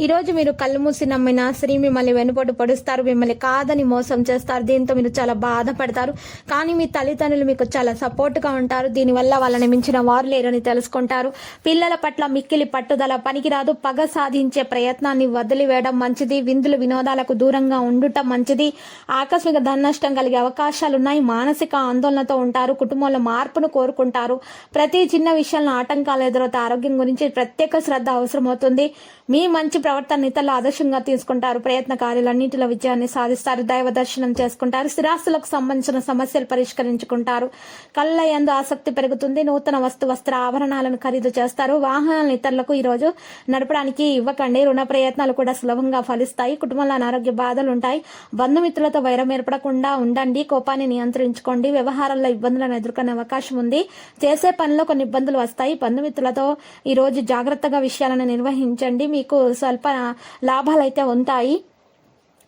ఈ రోజు మీరు కళ్ళు మూసి నమ్మిన స్త్రీ మిమ్మల్ని వెనుపడి పడుస్తారు మిమ్మల్ని కాదని మోసం చేస్తారు దీంతో మీరు చాలా బాధపడతారు. కానీ మీ తల్లిదండ్రులు మీకు చాలా సపోర్ట్గా ఉంటారు. దీనివల్ల వాళ్ళని మించిన వారు లేరని తెలుసుకుంటారు. పిల్లల పట్ల మిక్కిలి పట్టుదల పనికిరాదు. పగ సాధించే ప్రయత్నాన్ని వదిలివేయడం మంచిది. విందులు వినోదాలకు దూరంగా ఉండటం మంచిది. ఆకస్మిక ధన నష్టం కలిగే అవకాశాలున్నాయి. మానసిక ఆందోళనతో ఉంటారు. కుటుంబంలో మార్పును కోరుకుంటారు. ప్రతి చిన్న విషయంలో ఆటంకాలు ఎదురవుతాయి. ఆరోగ్యం గురించి ప్రత్యేక శ్రద్ధ అవసరమవుతుంది. మీ మంచి ప్రవర్తన ఇతరులు ఆదర్శంగా తీసుకుంటారు. ప్రయత్న కార్యాలన్నింటిలో విజయాన్ని సాధిస్తారు. దైవ దర్శనం చేసుకుంటారు. స్థిరాస్తులకు సంబంధించిన సమస్యలు పరిష్కరించుకుంటారు. కళ్ళ యందు ఆసక్తి పెరుగుతుంది. నూతన వస్తు వస్త్ర ఆభరణాలను ఖరీదు చేస్తారు. వాహనాలను ఇతరులకు ఈరోజు నడపడానికి ఇవ్వకండి. రుణ ప్రయత్నాలు కూడా సులభంగా ఫలిస్తాయి. కుటుంబంలో అనారోగ్య బాధలు ఉంటాయి. బంధుమిత్రులతో వైరం ఏర్పడకుండా ఉండండి. కోపాన్ని నియంత్రించుకోండి. వ్యవహారాల్లో ఇబ్బందులను ఎదుర్కొనే అవకాశం ఉంది. చేసే పనిలో కొన్ని ఇబ్బందులు వస్తాయి. బంధుమిత్రులతో ఈ రోజు జాగ్రత్తగా విషయాలను నిర్వహించండి. మీకు స్వల్ప స్వల్ప లాభాలైతే ఉంటాయి.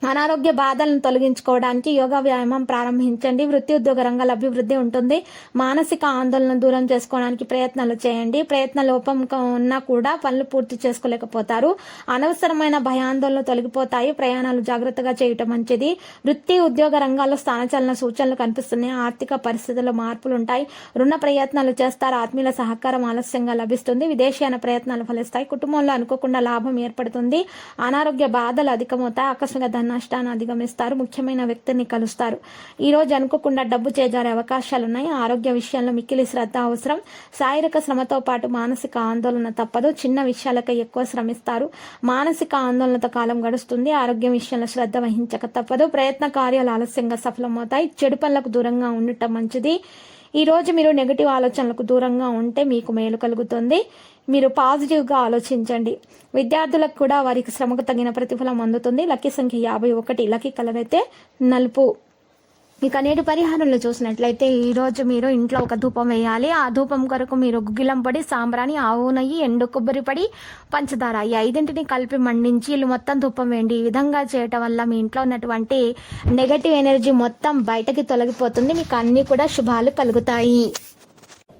అనారోగ్య బాధలను తొలగించుకోవడానికి యోగా వ్యాయామం ప్రారంభించండి. వృత్తి ఉద్యోగ రంగాల అభివృద్ధి ఉంటుంది. మానసిక ఆందోళన దూరం చేసుకోవడానికి ప్రయత్నాలు చేయండి. ప్రయత్న లోపం ఉన్నా కూడా పనులు పూర్తి చేసుకోలేకపోతారు. అనవసరమైన భయాందోళనలు తొలగిపోతాయి. ప్రయాణాలు జాగ్రత్తగా చేయటం మంచిది. వృత్తి ఉద్యోగ రంగాల్లో స్థానచలన సూచనలు కనిపిస్తున్నాయి. ఆర్థిక పరిస్థితుల్లో మార్పులు ఉంటాయి. రుణ ప్రయత్నాలు చేస్తారు. ఆత్మీయుల సహకారం ఆలస్యంగా లభిస్తుంది. విదేశీయాన ప్రయత్నాలు ఫలిస్తాయి. కుటుంబంలో అనుకోకుండా లాభం ఏర్పడుతుంది. అనారోగ్య బాధలు అధికమవుతాయి. ఆకస్మిక ధన నష్టాన్ని అధిగమిస్తారు ముఖ్యమైన వ్యక్తిని కలుస్తారు. ఈ రోజు అనుకోకుండా డబ్బు చేజారే అవకాశాలు ఉన్నాయి ఆరోగ్య విషయంలో మిక్కిలి శ్రద్ధ అవసరం. శారీరక శ్రమతో పాటు మానసిక ఆందోళన తప్పదు. చిన్న విషయాలకై ఎక్కువ శ్రమిస్తారు. మానసిక ఆందోళనతో కాలం గడుస్తుంది. ఆరోగ్యం విషయంలో శ్రద్ధ వహించక తప్పదు. ప్రయత్న కార్యాలు ఆలస్యంగా సఫలమవుతాయి. చెడు పనులకు దూరంగా ఉండటం మంచిది. ఈ రోజు మీరు నెగటివ్ ఆలోచనలకు దూరంగా ఉంటే మీకు మేలు కలుగుతుంది. మీరు పాజిటివ్గా ఆలోచించండి. విద్యార్థులకు కూడా వారికి శ్రమకు తగిన ప్రతిఫలం అందుతుంది. లక్కీ సంఖ్య యాభై ఒకటి లక్కీ కలర్ అయితే నలుపు. ఇక నేటి పరిహారంలో చూసినట్లయితే ఈరోజు మీరు ఇంట్లో ఒక ధూపం వేయాలి. ఆ ధూపం కొరకు మీరు గుగ్గిలం పొడి సాంబ్రాణి ఆవు నెయ్యి ఎండు కొబ్బరి పొడి పంచదార ఈ ఐదింటిని కలిపి మండించి ఇల్లు మొత్తం ధూపం వేయండి. ఈ విధంగా చేయటం వల్ల మీ ఇంట్లో ఉన్నటువంటి నెగటివ్ ఎనర్జీ మొత్తం బయటకి తొలగిపోతుంది. మీకు అన్నీ కూడా శుభాలు కలుగుతాయి.